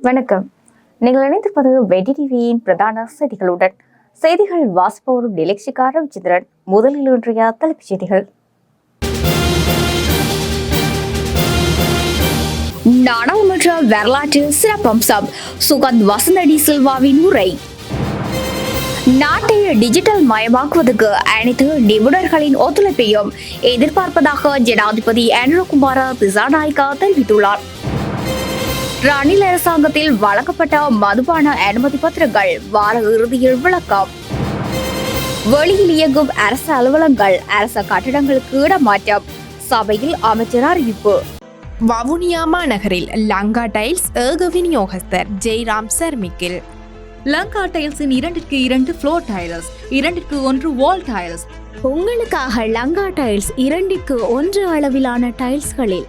வணக்கம். நீங்கள் இணைந்திருப்பது வெடி டிவியின் பிரதான செய்திகளுடன். செய்திகள் வாசிப்பவரும் டிலெக்ஷிகா ரவிச்சந்திரன் முதலில் இன்றைய தலைப்புச் செய்திகள். நாடாளுமன்ற வரலாற்றில் சிறப்பம்சம் சுகந்த் வசந்தடி சில்வாவின் உரை. நாட்டை டிஜிட்டல் மயமாக்குவதற்கு அனைத்து நிபுணர்களின் ஒத்துழைப்பையும் எதிர்பார்ப்பதாக ஜனாதிபதி அனுரகுமார திசாநாயக்கா தெரிவித்துள்ளார். ரணில் அரசாங்கத்தில் வழங்கப்பட்ட மதுபான அனுமதி பத்திரங்கள் வார இறுதியில் விளக்கம். வெளியில் இயங்கும் அரசு அலுவலங்கள் அரச கட்டிடங்களுக்கு இடமாற்றம். சபையில் அமைச்சர் அறிவிப்பு. வவுனியா மாநகரில் லங்கா டைல்ஸ் ஏக விநியோகஸ்தர் ஜெய்ராம் சர்மிக்கில். லங்கா டைல்ஸின் இரண்டிற்கு இரண்டு ஃப்ளோர் டைல்ஸ் இரண்டிற்கு ஒன்று வால் டைல்ஸ் உங்களுக்காக லங்கா டைல்ஸ் இரண்டிற்கு ஒன்று அளவிலான டைல்ஸ்களில்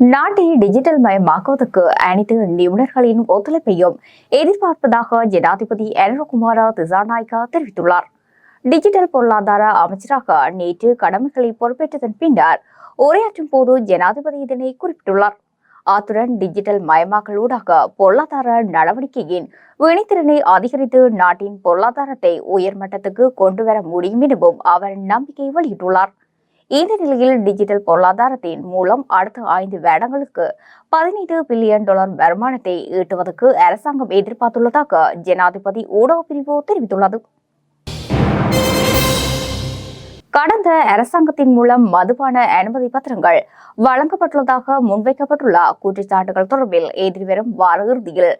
நாட்டை டிஜிட்டல் மயமாக்குவதற்கு அனைத்து நிபுணர்களின் ஒத்துழைப்பையும் எதிர்பார்ப்பதாக ஜனாதிபதி அனுரகுமார திசாநாயக்கா தெரிவித்துள்ளார். டிஜிட்டல் பொருளாதார அமைச்சராக நேற்று கடமைகளை பொறுப்பேற்றதன் பின்னர் உரையாற்றும் போது ஜனாதிபதி இதனை குறிப்பிட்டுள்ளார். அத்துடன் டிஜிட்டல் மயமாக்கல் ஊடாக பொருளாதார நடவடிக்கையின் வினைத்திறனை அதிகரித்து நாட்டின் பொருளாதாரத்தை உயர்மட்டத்துக்கு கொண்டு வர முடியும் எனவும் அவர் நம்பிக்கை வெளியிட்டுள்ளார். இந்த நிலையில் டிஜிட்டல் பொருளாதாரத்தின் மூலம் அடுத்த ஐந்து வருடங்களுக்கு பதினைந்து பில்லியன் டாலர் வருமானத்தை ஈட்டுவதற்கு அரசாங்கம் எதிர்பார்த்துள்ளதாக ஜனாதிபதி ஊடக பிரிவு தெரிவித்துள்ளது. கடந்த அரசாங்கத்தின் மூலம் மதுபான அனுமதி பத்திரங்கள் வழங்கப்பட்டுள்ளதாக முன்வைக்கப்பட்டுள்ள குற்றச்சாட்டுகள் தொடர்பில் எதிர்வரும் வார இறுதியில்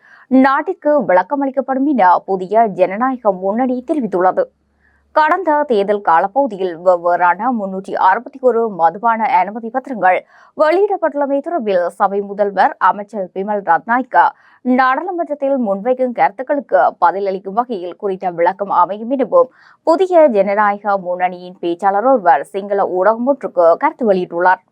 நாட்டிற்கு விளக்கமளிக்கப்படும் என புதிய ஜனநாயக முன்னணி தெரிவித்துள்ளது. கடந்த தேர்தல் காலப்பகுதியில் வெவ்வேறான முன்னூற்றி அறுபத்தி ஒரு மதுபான அனுமதி பத்திரங்கள் வெளியிடப்பட்டுள்ளமை தொடர்பில் சபை முதல்வர் அமைச்சர் பிமல் ரத்நாயக்கா நாடாளுமன்றத்தில் முன்வைக்கும் கருத்துக்களுக்கு பதிலளிக்கும் வகையில் குறித்த விளக்கம் அமையும் எனவும் புதிய ஜனநாயக முன்னணியின் பேச்சாளர் ஒருவர் சிங்கள ஊடகம் ஒன்றுக்கு கருத்து வெளியிட்டுள்ளார்.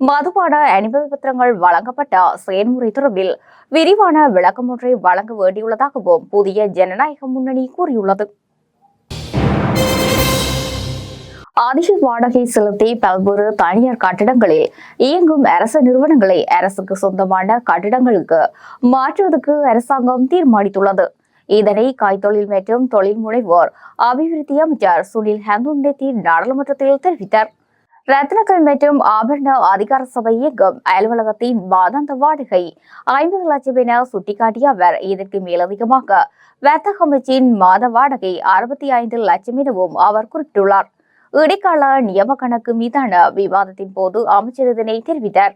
மதுபான அனுமதி பத்திரங்கள் வழங்கப்பட்ட செயல்முறை தொடர்பில் விரிவான விளக்கம் ஒன்றை வழங்க வேண்டியுள்ளதாகவும் புதிய ஜனநாயக முன்னணி கூறியுள்ளது. அதிக வாடகை செலுத்தி பல்வேறு தனியார் கட்டிடங்களில் இயங்கும் அரசு நிறுவனங்களை அரசுக்கு சொந்தமான கட்டிடங்களுக்கு மாற்றுவதற்கு அரசாங்கம் தீர்மானித்துள்ளது. இதனை கைத்தொழில் மற்றும் தொழில் முனைவோர் அபிவிருத்தி அமைச்சர் சுனில் ஹந்துண்டெத்தி நாடாளுமன்றத்தில் தெரிவித்தார். ரத்னக்கல் மற்றும் ஆபரண அதிகார சபை இயக்கம் அலுவலகத்தின் மாதாந்த வாடகை ஐம்பது லட்சம் என சுட்டிக்காட்டிய அவர் இதற்கு மேலதிகமாக வர்த்தக அமைச்சின் மாத வாடகை அறுபத்தி ஐந்து லட்சம் எனவும் அவர் குறிப்பிட்டுள்ளார். இடைக்கால நியம கணக்கு மீதான விவாதத்தின் போது அமைச்சர் இதனை தெரிவித்தார்.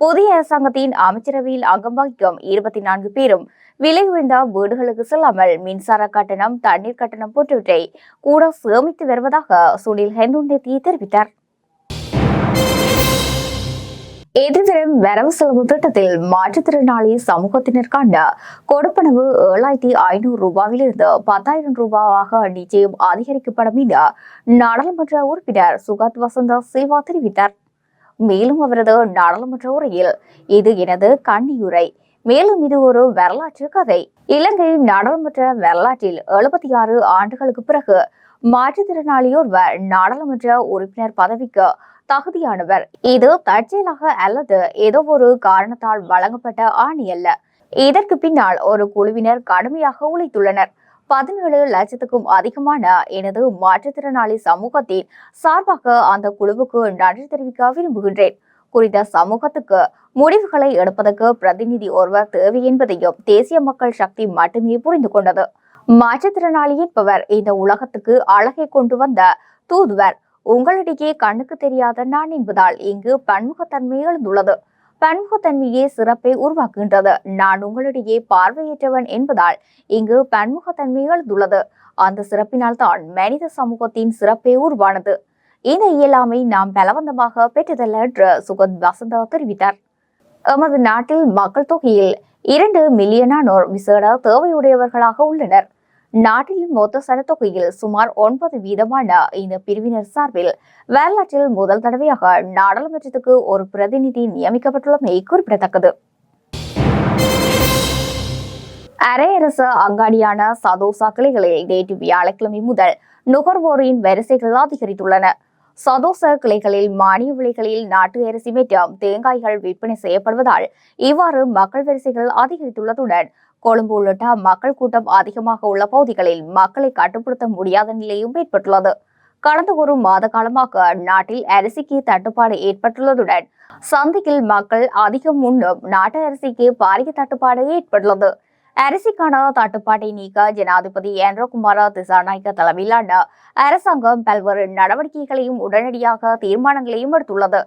புதிய அரசாங்கத்தின் அமைச்சரவையில் அங்கம் வகிக்கும் இருபத்தி நான்கு பேரும் விலை உயர்ந்த வீடுகளுக்கு செல்லாமல் மின்சார கட்டணம் தண்ணீர் கட்டணம் போன்றவற்றை கூட சேமித்து வருவதாக சுனில் ஹெந்துண்டெத்தி தெரிவித்தார். எதிர்வரும் வரவு செலவு திட்டத்தில் மாற்றுத்திறனாளி சமூகத்தினருக்கான கொடுப்பனவு ஏழாயிரத்தி ஐநூறு ரூபாயிலிருந்து பத்தாயிரம் ரூபாவாக நிச்சயம் அதிகரிக்கப்படும் என நாடாளுமன்ற உறுப்பினர் சுகத் வசந்த சில்வா தெரிவித்தார். மேலும் அவரது நாடாளுமன்ற உரையில் இது எனது கண்ணியுரை. மேலும் இது ஒரு வரலாற்று கதை. இலங்கை நாடாளுமன்ற வரலாற்றில் எழுபத்தி ஆறு ஆண்டுகளுக்கு பிறகு மாற்றுத்திறனாளியோர்வர் நாடாளுமன்ற உறுப்பினர் பதவிக்கு தகுதியானவர். இது தற்செயலாக அல்லது ஏதோ ஒரு காரணத்தால் வழங்கப்பட்ட ஆணி அல்ல. இதற்கு பின்னால் ஒரு குழுவினர் கடுமையாக உழைத்துள்ளனர். பதினேழு லட்சத்துக்கும் அதிகமான எனது மாற்றுத்திறனாளி சமூகத்தின் சார்பாக அந்த குழுவுக்கு நன்றி தெரிவிக்க விரும்புகின்றேன். குறித்த சமூகத்துக்கு முடிவுகளை எடுப்பதற்கு பிரதிநிதி ஒருவர் தேவை என்பதையும் தேசிய மக்கள் சக்தி மட்டுமே புரிந்து கொண்டது. மாற்றுத்திறனாளி என்பவர் இந்த உலகத்துக்கு அழகை கொண்டு வந்த தூதுவர். உங்களிடையே கண்ணுக்கு தெரியாத நான் என்பதால் இங்கு பன்முகத்தன்மை எழுந்துள்ளது. பன்முகத்தன்மையே சிறப்பை உருவாக்குகின்றது. நான் உங்களிடையே பார்வையற்றவன் என்பதால் இங்கு பன்முகத்தன்மை எழுந்துள்ளது. அந்த சிறப்பினால் தான் மனித சமூகத்தின் சிறப்பே உருவானது. இந்த இயலாமை நாம் பலவந்தமாக பெற்றதல்ல என்று சுகத் வசந்தா தெரிவித்தார். எமது நாட்டில் மக்கள் தொகையில் இரண்டு மில்லியனானோர் விசேட தேவையுடையவர்களாக உள்ளனர். நாட்டில் மொத்த சனத்தொகையில் சுமார் ஒன்பது வீதமான இந்த பிரிவினர் சார்பில் வரலாற்றில் முதல் தடவையாக நாடாளுமன்றத்துக்கு ஒரு பிரதிநிதி நியமிக்கப்பட்டுள்ளமை குறிப்பிடத்தக்கது. அரையரச அங்காடியான சதோசா கிளைகளில் நேற்று வியாழக்கிழமை முதல் நுகர்வோரின் வரிசைகள் அதிகரித்துள்ளன. சதோச கிளைகளில் மானிய விலைகளில் நாட்டு அரிசி மற்றும் தேங்காய்கள் விற்பனை செய்யப்படுவதால் இவ்வாறு மக்கள் வரிசைகள் அதிகரித்துள்ளதுடன் கொழும்பு உள்ளிட்ட மக்கள் கூட்டம் அதிகமாக உள்ள பகுதிகளில் மக்களை கட்டுப்படுத்த முடியாத நிலையும் ஏற்பட்டுள்ளது. கடந்த ஒரு மாத காலமாக நாட்டில் அரிசிக்கு தட்டுப்பாடு ஏற்பட்டுள்ளதுடன் சந்தையில் மக்கள் அதிகம் முன்னும் நாட்டு அரிசிக்கு பாரிய தட்டுப்பாடு ஏற்பட்டுள்ளது. அரிசிக்கான தட்டுப்பாட்டை நீக்க ஜனாதிபதி ஏந்திரகுமார திசாநாயக்க தலைமையிலான அரசாங்கம் பல்வேறு நடவடிக்கைகளையும் உடனடியாக தீர்மானங்களையும் எடுத்துள்ளது.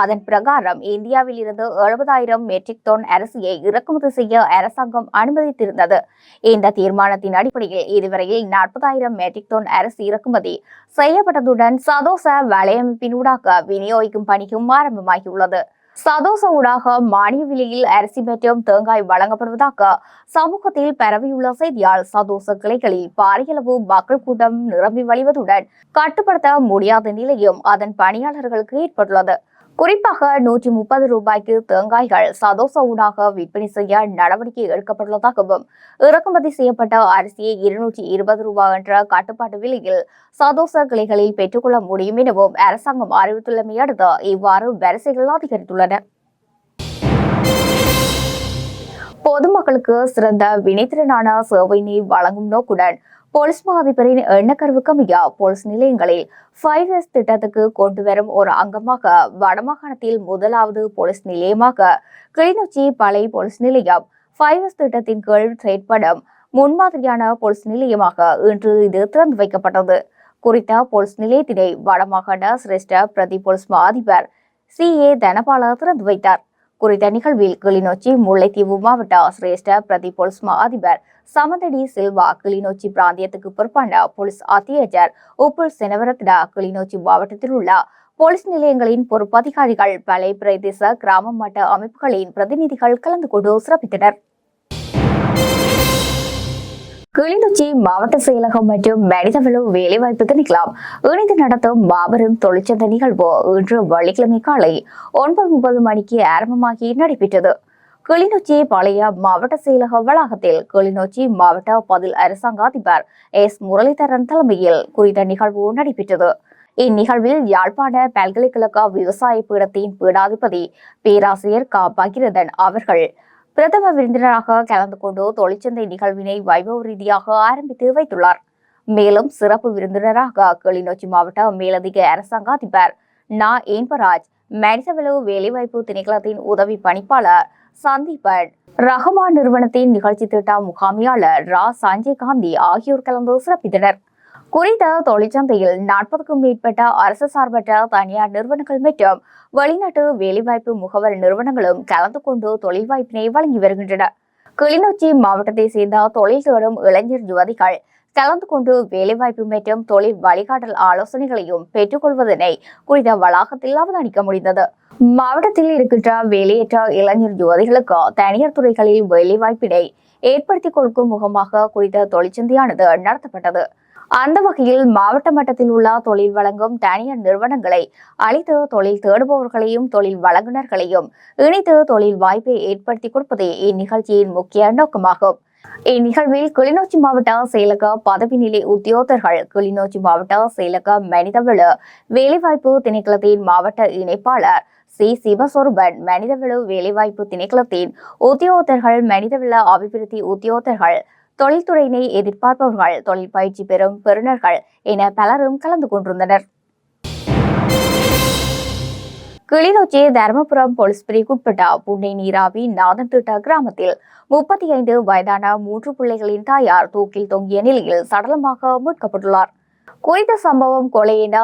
அதன் பிரகாரம் இந்தியாவில் இருந்து எழுபதாயிரம் மெட்ரிக் டன் அரிசியை இறக்குமதி செய்ய அரசாங்கம் அனுமதித்திருந்தது. இந்த தீர்மானத்தின் அடிப்படையில் இதுவரையில் நாற்பதாயிரம் மெட்ரிக் டன் அரிசி இறக்குமதி செய்யப்பட்டதுடன் சதோச வலையமைப்பினூடாக விநியோகிக்கும் பணியும் ஆரம்பமாகியுள்ளது. சதோச ஊடாக மானிய விலையில் அரிசி மற்றும் தேங்காய் வழங்கப்படுவதாக சமூகத்தில் பரவியுள்ள செய்தியால் சதோச கிளைகளில் பாரியளவு மக்கள் கூட்டம் நிரம்பி வழிவதுடன் கட்டுப்படுத்த முடியாத நிலையும் அதன் பணியாளர்களுக்கு ஏற்பட்டுள்ளது. குறிப்பாக நூற்றி முப்பது ரூபாய்க்கு தேங்காய்கள் சதோச ஊடாக விற்பனை செய்ய நடவடிக்கை எடுக்கப்பட்டுள்ளதாகவும் இறக்குமதி செய்யப்பட்ட அரிசியை இருநூற்றி இருபது ரூபாய் என்ற கட்டுப்பாட்டு விலையில் சதோச கிளைகளில் பெற்றுக்கொள்ள முடியும் எனவும் அரசாங்கம் அறிவித்துள்ளமை அடுத்து இவ்வாறு வரிசைகள் அதிகரித்துள்ளன. பொதுமக்களுக்கு சிறந்த வினைத்திறனான சேவையினை வழங்கும் நோக்குடன் போலீஸ் மாதிபரின் எண்ணக்கருவுக்கு எண்ணக்கருவு போலீஸ் நிலையங்களில் ஃபைவ் எஸ் திட்டத்துக்கு கொண்டு வரும் ஒரு அங்கமாக வடமாகாணத்தில் முதலாவது போலீஸ் நிலையமாக கிளிநொச்சி பழைய போலீஸ் நிலையம் ஃபைவ் எஸ் திட்டத்தின் கீழ் செயற்படும் முன்மாதிரியான போலீஸ் நிலையமாக இன்று இது திறந்து வைக்கப்பட்டது. குறித்த போலீஸ் நிலையத்தினை வடமாகாண சிரேஷ்ட பிரதி போலீஸ் மா அதிபர் சி ஏ தனபால திறந்து வைத்தார். குறித்த நிகழ்வில் கிளிநொச்சி முல்லைத்தீவு மாவட்ட சிரேஷ்ட பிரதி போலீஸ் மா அதிபர் சமந்தடி சில்வா கிளிநொச்சி பிராந்தியத்துக்கு பொறுப்பான போலீஸ் அத்தியட்சர் உப்புல் செனவரத்னா கிளிநொச்சி மாவட்டத்தில் உள்ள போலீஸ் நிலையங்களின் பொறுப்பு அதிகாரிகள் பலை பிரதேச கிராம மட்ட அமைப்புகளின் பிரதிநிதிகள் கலந்து கொண்டு சிறப்பித்தனர். கிளிநொச்சி மாவட்ட செயலகம் மற்றும் மனிதவள வேலைவாய்ப்பு திணைக்களம் இணைந்து நடத்தும் மாபெரும் தொழிற்சந்த நிகழ்வு இன்று வெள்ளிக்கிழமை காலை ஒன்பது முப்பது மணிக்கு ஆரம்பமாகி நடைபெற்றது. கிளிநொச்சி பழைய மாவட்ட செயலக வளாகத்தில் கிளிநொச்சி மாவட்ட பதில் அரசாங்க அதிபர் எஸ். முரளிதரன் தலைமையில் குறித்த நிகழ்வு நடைபெற்றது. இந்நிகழ்வில் யாழ்ப்பாண பல்கலைக்கழக விவசாய பீடத்தின் பீடாதிபதி பேராசிரியர் க. பகிரதன் அவர்கள் பிரதம விருந்தினராக கலந்து கொண்டு தொழிற்சந்தை நிகழ்வினை வைபவ ரீதியாக ஆரம்பித்து வைத்துள்ளார். மேலும் சிறப்பு விருந்தினராக கிளிநொச்சி மாவட்ட மேலதிக அரசாங்க அதிபர் நா. ஏன்பராஜ் மனிதவளவு வேலைவாய்ப்பு திணைக்களத்தின் உதவி பணிப்பாளர் சந்தீபன் ரஹ்மான் நிறுவனத்தின் நிகழ்ச்சி திட்ட முகாமியாளர் ரா. சஞ்சய் காந்தி ஆகியோர் கலந்து சிறப்பித்தனர். குறித்த தொழிற்சந்தையில் நாற்பதுக்கும் மேற்பட்ட அரசு சார்பற்ற தனியார் நிறுவனங்கள் மற்றும் வெளிநாட்டு வேலைவாய்ப்பு முகவர் நிறுவனங்களும் கலந்து கொண்டு தொழில் வாய்ப்பினை வழங்கி வருகின்றன. கிளிநொச்சி மாவட்டத்தை சேர்ந்த தொழில் தேடும் இளைஞர் யுவதிகள் கலந்து கொண்டு வேலைவாய்ப்பு மற்றும் தொழில் வழிகாட்டல் ஆலோசனைகளையும் பெற்றுக்கொள்வதனை குறித்த வளாகத்தில் அவதானிக்க முடிந்தது. மாவட்டத்தில் இருக்கின்ற வேலையற்ற இளைஞர் யுவதிகளுக்கு தனியார் துறைகளில் வேலைவாய்ப்பினை ஏற்படுத்திக் கொடுக்கும் முகமாக குறித்த தொழிற்சந்தையானது நடத்தப்பட்டது. அந்த வகையில் மாவட்ட மட்டத்தில் உள்ள தொழில் வழங்கும் தனியார் நிறுவனங்களை அழைத்து தொழில் தேடுபவர்களையும் தொழில் வழங்குனர்களையும் இணைத்து தொழில் வாய்ப்பை ஏற்படுத்தி கொடுப்பதே இந்நிகழ்ச்சியின் முக்கிய நோக்கமாகும். இந்நிகழ்வில் கிளிநொச்சி மாவட்ட செயலக பதவி நிலை உத்தியோகர்கள் கிளிநொச்சி மாவட்ட செயலக மனிதவள வேலைவாய்ப்பு திணைக்களத்தின் மாவட்ட இணைப்பாளர் சி. சிவஸ்வரூபன் மனிதவள வேலைவாய்ப்பு திணைக்களத்தின் உத்தியோகத்தர்கள் மனிதவள அபிவிருத்தி உத்தியோகத்தர்கள் தொழில்துறையினை எதிர்பார்ப்பவர்கள் தொழில் பயிற்சி பெறும் பெறுநர்கள் என பலரும் கலந்து கொண்டிருந்தனர். கிளிநொச்சி தருமபுரம் போலீஸ் பிரிவுக்குட்பட்ட புன்னை நீராவி நாதன்திட்ட கிராமத்தில் முப்பத்தி ஐந்து வயதான மூன்று பிள்ளைகளின் தாயார் தூக்கில் தொங்கிய நிலையில் சடலமாக மீட்கப்பட்டுள்ளார். குறித்த சம்பவம் கொலை என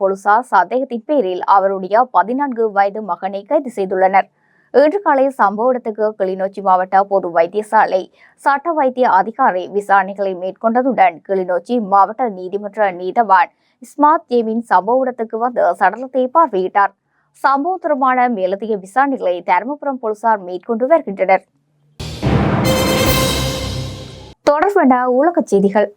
போலீசார் சந்தேகத்தின் பேரில் அவருடைய பதினான்கு வயது மகனை கைது செய்துள்ளனர். இன்று காலை சம்பவ இடத்துக்கு கிளிநொச்சி மாவட்ட பொது வைத்தியசாலை சட்ட வைத்திய அதிகாரி விசாரணைகளை மேற்கொண்டதுடன் கிளிநொச்சி மாவட்ட நீதிமன்ற நீதவான் இஸ்மாத் ஜேமின் சம்பவ இடத்துக்கு வந்து சடலத்தை பார்வையிட்டார். சம்பவம் தொடர்பான மேலதிக விசாரணைகளை தருமபுரம் போலீசார் மேற்கொண்டு வருகின்றனர். தொடர்பான உலக செய்திகள்.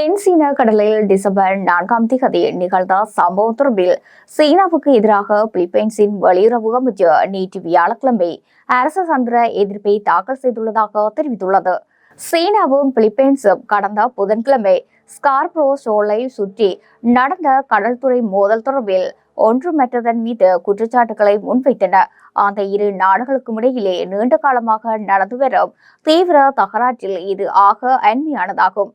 தென் சீன கடலில் டிசம்பர் நான்காம் தேதி நிகழ்ந்த சம்பவம் தொடர்பில் சீனாவுக்கு எதிராக பிலிப்பைன்ஸின் வெளியுறவு அமைச்சு நேற்று வியாழக்கிழமை அரசு சந்திர எதிர்ப்பை தாக்கல் செய்துள்ளதாக தெரிவித்துள்ளது. சீனாவும் பிலிப்பைன்ஸும் கடந்த புதன்கிழமை ஸ்கார்ப்ரோ சோலை சுற்றி நடந்த கடல்துறை மோதல் தொடர்பில் ஒன்றுமற்றதன் மீது குற்றச்சாட்டுகளை முன்வைத்தன. அந்த இரு நாடுகளுக்கும் இடையிலே நீண்ட காலமாக நடந்து வரும் தீவிர தகராற்றில் இது ஆக அண்மையானதாகும்.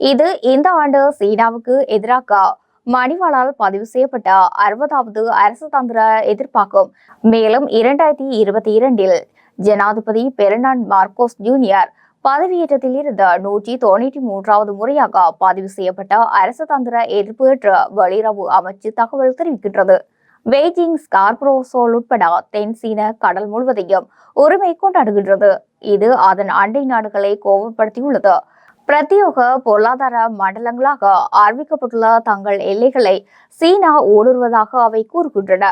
இது இந்த ஆண்டு சீனாவுக்கு எதிராக மணிவாளால் பதிவு செய்யப்பட்ட அறுபதாவது அரசு தந்திர எதிர்ப்பாகும் மேலும் இரண்டாயிரத்தி இருபத்தி இரண்டில் ஜனாதிபதி பெர்னான் மார்க்கோஸ் ஜூனியர் பதவியேற்றத்தில் இருந்த நூற்றி தொண்ணூற்றி மூன்றாவது முறையாக பதிவு செய்யப்பட்ட அரசு தந்திர எதிர்ப்பு என்று வெளியுறவு அமைச்சு தகவல் தெரிவிக்கின்றது. பெய்ஜிங் ஸ்கார்பரோசோல் உட்பட தென் சீன கடல் முழுவதையும் உரிமை கொண்டாடுகின்றது. இது அதன் அண்டை நாடுகளை கோபப்படுத்தியுள்ளது. பிரத்யோக பொருளாதார மண்டலங்களாக அறிவிக்கப்பட்டுள்ள தங்கள் எல்லைகளை சீனா ஊடுருவதாக அவை கூறுகின்றன.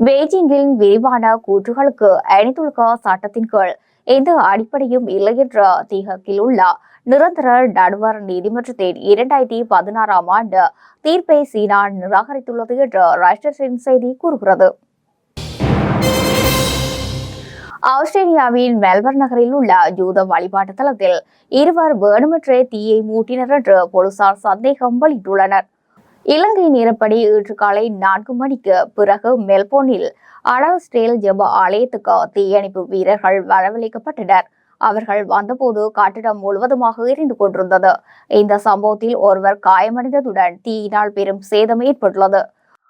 பெய்ஜிங்கின் விரிவான கூற்றுகளுக்கு அணித்துலக சட்டத்தின் கீழ் எந்த அடிப்படையும் இல்லை என்ற தீகக்கில் உள்ள நிரந்தர நடுவர் நீதிமன்றத்தின் இரண்டாயிரத்தி பதினாறாம் ஆண்டு தீர்ப்பை சீனா நிராகரித்துள்ளது என்று ராஷ்டிரத்தின் செய்தி கூறுகிறது. ஆஸ்திரேலியாவின் மெல்பர்ன் நகரில் உள்ள யூத வழிபாட்டு தளத்தில் இருவர் வேணுமற்றே தீயை மூட்டினர் என்று போலீசார் சந்தேகம் வெளியிட்டுள்ளனர். இலங்கை நேரப்படி இன்று காலை நான்கு மணிக்கு பிறகு மெல்போர்னில் அடல் ஸ்டேல் ஜெப ஆலயத்துக்கு தீயணைப்பு வீரர்கள் வரவழைக்கப்பட்டனர். அவர்கள் வந்தபோது கட்டிடம் முழுவதுமாக எரிந்து கொண்டிருந்தது. இந்த சம்பவத்தில் ஒருவர் காயமடைந்ததுடன் தீயினால் பெரும் சேதம் ஏற்பட்டுள்ளது.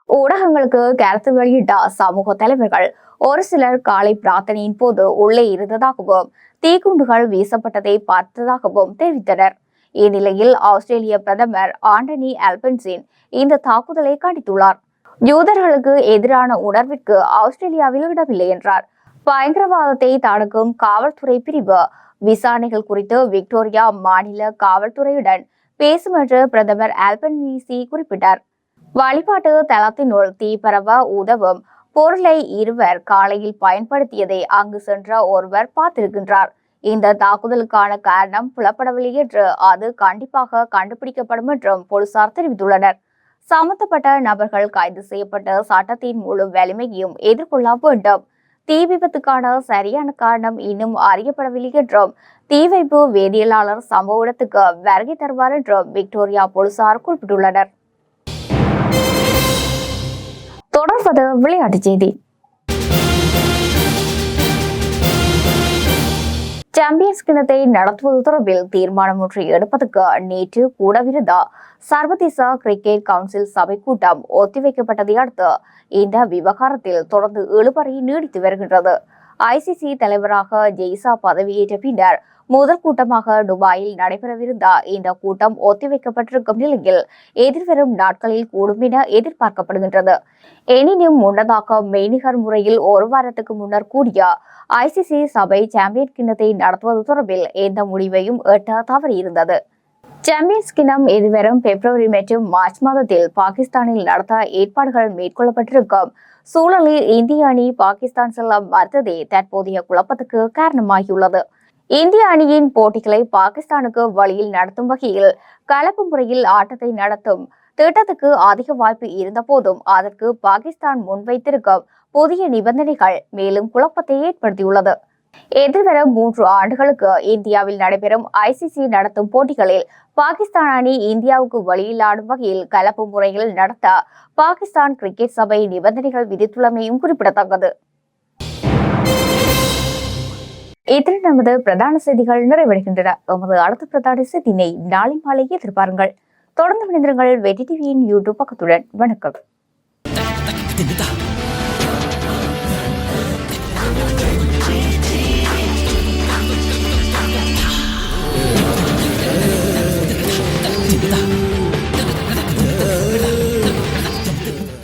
ஊடகங்களுக்கு கருத்து வெளியிட்ட சமூக தலைவர்கள் ஒரு சிலர் காலை பிரார்த்தனையின் போது உள்ளே இருந்ததாகவும் தீக்குண்டுகள் வீசப்பட்டதை பார்த்ததாகவும் தெரிவித்தனர். இந்நிலையில் ஆஸ்திரேலிய பிரதமர் ஆண்டனி அல்பன்சின் இந்த தாக்குதலை கண்டித்துள்ளார். யூதர்களுக்கு எதிரான உணர்விற்கு ஆஸ்திரேலியாவில் இடமில்லை என்றார். பயங்கரவாதத்தை தடுக்கும் காவல்துறை பிரிவு விசாரணைகள் குறித்து விக்டோரியா மாநில காவல்துறையுடன் பேசும் என்று பிரதமர் ஆல்பனீசி குறிப்பிட்டார். வழிபாட்டு தளத்தினுள் தீ பரவ உதவும் பொருளை இருவர் காலையில் பயன்படுத்தியதை அங்கு சென்ற ஒருவர் பார்த்திருக்கின்றார். இந்த தாக்குதலுக்கான காரணம் புலப்படவில்லை என்று அது கண்டிப்பாக கண்டுபிடிக்கப்படும் என்றும் போலீசார் தெரிவித்துள்ளனர். சம்பந்தப்பட்ட நபர்கள் கைது செய்யப்பட்ட சட்டத்தின் முழு வலிமையையும் எதிர்கொள்ள வேண்டும் தீ விபத்துக்கான சரியான காரணம் இன்னும் அறியப்படவில்லை என்றும் தீ வைப்பு வேதியியலாளர் சம்பவ இடத்துக்கு வருகை தருவார் என்றும் விக்டோரியா போலீசார் குறிப்பிட்டுள்ளனர். தொடர்வது விளையாட்டுச் செய்தி. சாம்பியன்ஸ் கிணத்தை நடத்துவது தொடர்பில் தீர்மானம் ஒன்றை எடுப்பதற்கு நேற்று கூடவிருந்த சர்வதேச கிரிக்கெட் கவுன்சில் சபை கூட்டம் ஒத்திவைக்கப்பட்டதை அடுத்து இந்த விவகாரத்தில் தொடர்ந்து இழுபறி நீடித்து வருகின்றது. ஐசிசி தலைவராக ஜெய்சா பதவியேற்ற பின்னர் முதல் கூட்டமாக துபாயில் நடைபெறவிருந்த இந்த கூட்டம் ஒத்திவைக்கப்பட்டிருக்கும் நிலையில் எதிர்வரும் நாட்களில் கூடும் என எதிர்பார்க்கப்படுகின்றது. எனினும் முன்னதாக மெய்நிகர் முறையில் ஒரு வாரத்துக்கு முன்னர் கூடிய ஐசிசி சபை சாம்பியன் கிண்ணத்தை நடத்துவது தொடர்பில் எந்த முடிவையும் எட்ட தவறியிருந்தது. சாம்பியன்ஸ் கிண்ணம் எதிர்வரும் பிப்ரவரி மற்றும் மார்ச் மாதத்தில் பாகிஸ்தானில் நடத்த ஏற்பாடுகள் மேற்கொள்ளப்பட்டிருக்கும். சூழலில் இந்திய அணி பாகிஸ்தான் செல்ல மறுத்ததே தற்போதைய குழப்பத்துக்கு காரணமாகியுள்ளது. இந்திய அணியின் போட்டிகளை பாகிஸ்தானுக்கு வழியில் நடத்தும் வகையில் கலப்பு முறையில் ஆட்டத்தை நடத்தும் திட்டத்துக்கு அதிக வாய்ப்பு இருந்த போதும் அதற்கு பாகிஸ்தான் முன்வைத்திருக்கும் புதிய நிபந்தனைகள் மேலும் குழப்பத்தை ஏற்படுத்தியுள்ளது. எதிர்வர மூன்று ஆண்டுகளுக்கு இந்தியாவில் நடைபெறும் ஐசிசி நடத்தும் போட்டிகளில் பாகிஸ்தான் அணி இந்தியாவுக்கு வழியிலாடும் வகையில் கலப்பு முறையில் நடத்த பாகிஸ்தான் கிரிக்கெட் சபை நிபந்தனைகள் விதித்துள்ளமையும் குறிப்பிடத்தக்கது. இதில் நமது பிரதான செய்திகள் நிறைவடைகின்றன. எமது அடுத்த பிரதான செய்தினை நாளை மாலை எதிர்பாருங்கள். தொடர்ந்து இணைந்திருங்கள் வெற்றி டிவியின் யூடியூப் பக்கத்துடன். வணக்கம். 감.